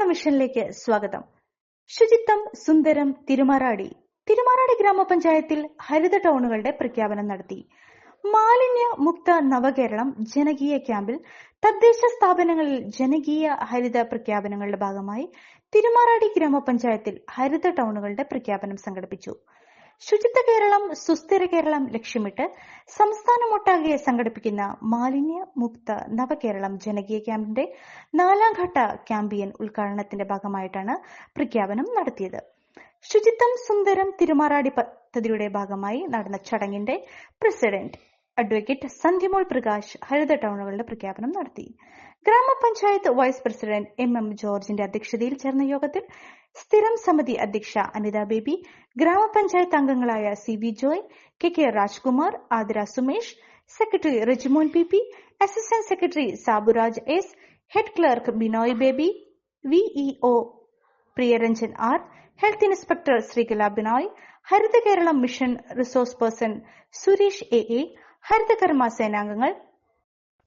കേരള മിഷനിലേക്ക് സ്വാഗതം. ശുചിത്വം സുന്ദരം തിരുമാറാടി. തിരുമാറാടി ഗ്രാമപഞ്ചായത്തിൽ ഹരിത ടൗണുകളുടെ പ്രഖ്യാപനം നടത്തി. മാലിന്യ മുക്ത നവകേരളം ജനകീയ ക്യാമ്പിൽ തദ്ദേശ സ്ഥാപനങ്ങളിൽ ജനകീയ ഹരിത പ്രഖ്യാപനങ്ങളുടെ ഭാഗമായി തിരുമാറാടി ഗ്രാമപഞ്ചായത്തിൽ ഹരിത ടൗണുകളുടെ പ്രഖ്യാപനം സംഘടിപ്പിച്ചു. ശുചിത്വ കേരളം സുസ്ഥിര കേരളം ലക്ഷ്യമിട്ട് സംസ്ഥാനമൊട്ടാകെ സംഘടിപ്പിക്കുന്ന മാലിന്യ മുക്ത നവകേരളം ജനകീയ ക്യാമ്പിന്റെ നാലാംഘട്ട ക്യാമ്പയിൻ ഉദ്ഘാടനത്തിന്റെ ഭാഗമായിട്ടാണ് പ്രഖ്യാപനം നടത്തിയത്. ശുചിത്വം സുന്ദരം തിരുമാറാടി പദ്ധതിയുടെ ഭാഗമായി നടന്ന ചടങ്ങിന്റെ പ്രസിഡന്റ് അഡ്വക്കേറ്റ് സന്ധ്യമോൾ പ്രകാശ് ഹരിത ടൗണുകളുടെ പ്രഖ്യാപനം നടത്തി. ഗ്രാമപഞ്ചായത്ത് വൈസ് പ്രസിഡന്റ് എം എം ജോർജിന്റെ അധ്യക്ഷതയിൽ ചേർന്ന യോഗത്തിൽ സ്ഥിരം സമിതി അധ്യക്ഷ അനിത ബേബി ഗ്രാമപഞ്ചായത്ത് അംഗങ്ങളായ C V Joy K K Rajkumar Athira Sumesh secretary Rijimon P P assistant secretary Saburaj S head clerk Binoy Baby VEO Priyaranjan R health inspector Sreekala Binoy Haritha Keralam mission resource person Suresh A A ഹരിതകർമ്മ സേനാംഗങ്ങൾ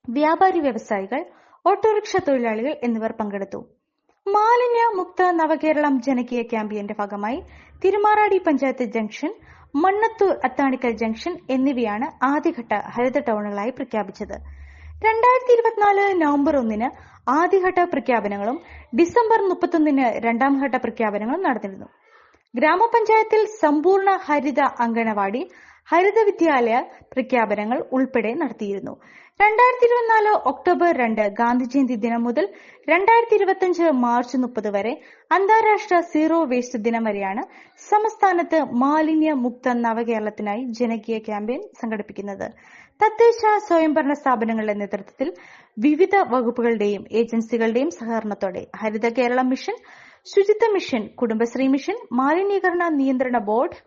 വ്യാപാരി വ്യവസായികൾ autorickshaw തൊഴിലാളികൾ എന്നിവർ പങ്കെടുത്തു. മാലിന്യ മുക്ത നവകേരളം ജനകീയ ക്യാമ്പയിന്റെ ഭാഗമായി തിരുമാറാടി പഞ്ചായത്ത് ജംഗ്ഷൻ മണ്ണത്തൂർ അത്താണിക്കൽ ജംഗ്ഷൻ എന്നിവയാണ് ആദ്യഘട്ട ഹരിത ടൗണുകളായി പ്രഖ്യാപിച്ചത്. രണ്ടായിരത്തി ഇരുപത്തിനാല് നവംബർ ഒന്നിന് ആദ്യഘട്ട പ്രഖ്യാപനങ്ങളും ഡിസംബർ മുപ്പത്തൊന്നിന് രണ്ടാം ഘട്ട പ്രഖ്യാപനങ്ങളും നടന്നിരുന്നു. ഗ്രാമപഞ്ചായത്തിൽ സമ്പൂർണ ഹരിത അങ്കണവാടി ഹരിത വിദ്യാലയ പ്രഖ്യാപനങ്ങൾ ഉൾപ്പെടെ നടത്തിയിരുന്നു. രണ്ടായിരത്തി ഇരുപത്തിനാല് ഒക്ടോബർ രണ്ട് ഗാന്ധി ജയന്തി ദിനം മുതൽ രണ്ടായിരത്തി ഇരുപത്തിയഞ്ച് മാർച്ച് മുപ്പത് വരെ അന്താരാഷ്ട്ര സീറോ വേസ്റ്റ് ദിനം വരെയാണ് സംസ്ഥാനത്ത് മാലിന്യ മുക്ത നവകേരളത്തിനായി ജനകീയ ക്യാമ്പയിൻ സംഘടിപ്പിക്കുന്നത്. തദ്ദേശ സ്വയംഭരണ സ്ഥാപനങ്ങളുടെ നേതൃത്വത്തിൽ വിവിധ വകുപ്പുകളുടെയും ഏജൻസികളുടെയും സഹകരണത്തോടെ Haritha Kerala mission Suchitwa mission Kudumbashree mission മാലിന്യീകരണ നിയന്ത്രണ board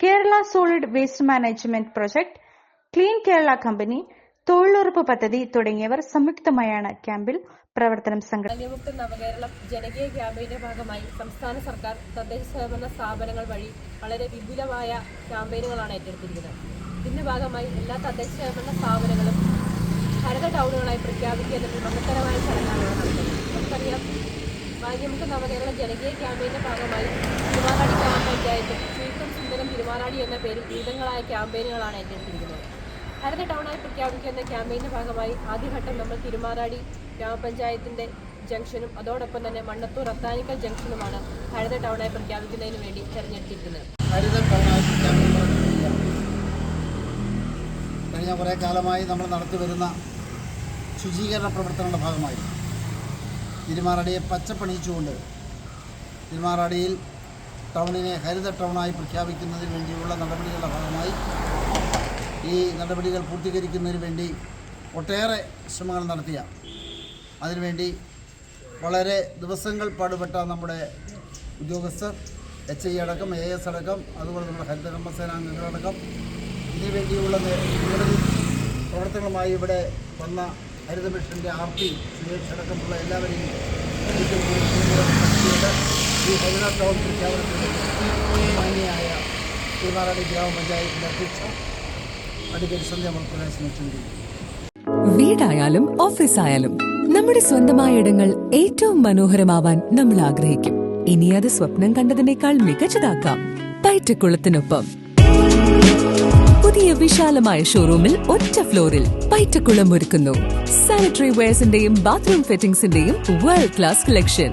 Kerala solid waste management project clean Kerala company തൊഴിലുറപ്പ് പദ്ധതി തുടങ്ങിയവർ സംയുക്തമായാണ് ക്യാമ്പിൽ പ്രവർത്തനം സംഘടിപ്പിച്ചത് നവകേരള ജനകീയ ക്യാമ്പയിന്റെ ഭാഗമായി സംസ്ഥാന സർക്കാർ തദ്ദേശ സ്വയംഭരണ സ്ഥാപനങ്ങൾ വഴി വളരെ വിപുലമായ ക്യാമ്പയിനുകളാണ് ഏറ്റെടുത്തിരിക്കുന്നത്. ഇതിന്റെ ഭാഗമായി എല്ലാ തദ്ദേശ സ്വയംഭരണ സ്ഥാപനങ്ങളും ഹരിത ടൗണുകളായി പ്രഖ്യാപിക്കുക മഹത്തരമായ ചടങ്ങാണ് നമുക്കറിയാം നവകേരള ജനകീയ ക്യാമ്പയിന്റെ ഭാഗമായി തിരുമാറാടി ഗ്രാമപഞ്ചായത്ത് ശുചിത്വം സുന്ദരം തിരുമാറാടി എന്ന പേരിൽ വിവിധങ്ങളായ ക്യാമ്പയിനുകളാണ് ഏറ്റെടുത്തിരിക്കുന്നത്. ഹരിത ടൗണായി പ്രഖ്യാപിക്കുന്ന ക്യാമ്പയിന്റെ ഭാഗമായി ആദ്യഘട്ടം നമ്മൾ തിരുമാറാടി ഗ്രാമപഞ്ചായത്തിന്റെ ജംഗ്ഷനും അതോടൊപ്പം തന്നെ മണ്ണത്തൂർ അത്താനിക്കൽ ജംഗ്ഷനുമാണ് ഹരിത ടൗണായി പ്രഖ്യാപിക്കുന്നതിന് വേണ്ടി തെരഞ്ഞെടുത്തിരിക്കുന്നത്. കഴിഞ്ഞ കുറേ കാലമായി നമ്മൾ നടത്തി വരുന്ന ശുചീകരണ പ്രവർത്തനങ്ങളുടെ ഭാഗമായി തിരുമാറാടിയെ പച്ചപ്പണിയിച്ചുകൊണ്ട് തിരുമാറാടിയിൽ ടൗണിനെ ഹരിത ടൗണായി പ്രഖ്യാപിക്കുന്നതിന് വേണ്ടിയുള്ള നടപടികളുടെ ഭാഗമായി ഈ നടപടികൾ പൂർത്തീകരിക്കുന്നതിന് വേണ്ടി ഒട്ടേറെ ശ്രമങ്ങൾ നടത്തിയ. അതിനുവേണ്ടി വളരെ ദിവസങ്ങൾ പാടുപെട്ട നമ്മുടെ ഉദ്യോഗസ്ഥർ എച്ച് ഐ അടക്കം എ എസ് അടക്കം അതുപോലെ നമ്മുടെ ഹരിത കർമ്മസേനാംഗങ്ങളടക്കം ഇതിനു വേണ്ടിയുള്ള നിരവധി പ്രവർത്തനങ്ങളുമായി ഇവിടെ വന്ന ഹരിത മിഷന്റെ ആർ പി സുരേഷ് അടക്കമുള്ള എല്ലാവരെയും ഈ ഹരിത ടൗൺ വീടായാലും ഓഫീസായാലും നമ്മുടെ സ്വന്തമായ ഇടങ്ങൾ ഏറ്റവും മനോഹരമാവാൻ നമ്മൾ ആഗ്രഹിക്കും. ഇനി അത് സ്വപ്നം കണ്ടതിനേക്കാൾ മികച്ചതാക്കാം പയറ്റക്കുളത്തിനൊപ്പം പുതിയ വിശാലമായ ഷോറൂമിൽ ഒറ്റ ഫ്ലോറിൽ പയറ്റക്കുളം ഒരുക്കുന്നു. സാനിറ്ററി വെയർസിന്റെയും ബാത്റൂം ഫിറ്റിംഗ്സിന്റെയും വേൾഡ് ക്ലാസ് കളക്ഷൻ